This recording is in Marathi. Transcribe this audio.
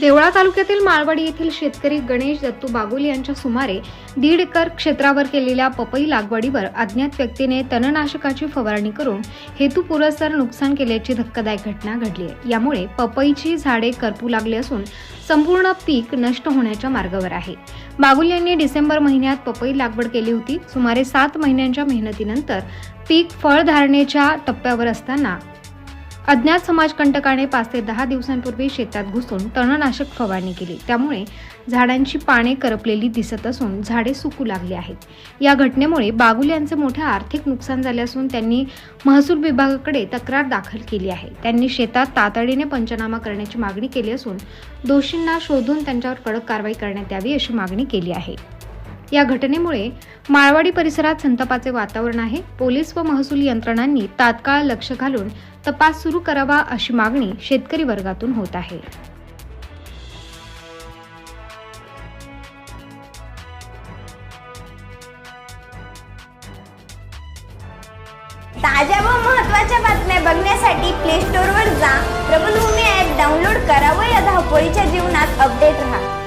देवळा तालुक्यातील माळवाडी येथील शेतकरी गणेश दत्तू बागुल यांच्या सुमारे दीड एकर क्षेत्रावर केलेल्या पपई लागवडीवर अज्ञात व्यक्तीने तणनाशकाची फवारणी करून हेतुपुरस्सर नुकसान केल्याची धक्कादायक घटना घडली आहे. यामुळे पपईची झाडे करपू लागली असून संपूर्ण पीक नष्ट होण्याच्या मार्गावर आहे. बागुल यांनी डिसेंबर महिन्यात पपई लागवड केली होती. सुमारे सात महिन्यांच्या मेहनतीनंतर पीक फळ धारणेच्या टप्प्यावर असताना अज्ञात समाजकंटकाने पाच ते दहा दिवसांपूर्वी शेतात घुसून तणनाशक फवारणी केली. त्यामुळे झाडांची पाने करपलेली दिसत असून झाडे सुकू लागली आहेत. या घटनेमुळे बागुल यांचे मोठे आर्थिक नुकसान झाले असून त्यांनी महसूल विभागाकडे तक्रार दाखल केली आहे. त्यांनी शेतात तातडीने पंचनामा करण्याची मागणी केली असून दोषींना शोधून त्यांच्यावर कडक कारवाई करण्यात यावी अशी मागणी केली आहे. या घटनेमुळे माळवाडी परिसरात संतापाचे वातावरण आहे. पोलीस व महसूल यंत्रणांनी तात्काळ लक्ष घालून तपास सुरू करावा अशी मागणी शेतकरी वर्गातून होत आहे. ताज्या व महत्त्वाच्या बातम्या बघण्यासाठी प्ले स्टोअरवर जा. प्रबलभूमी ॲप डाउनलोड करा व या धावपळीच्या जीवनात अपडेट राहा.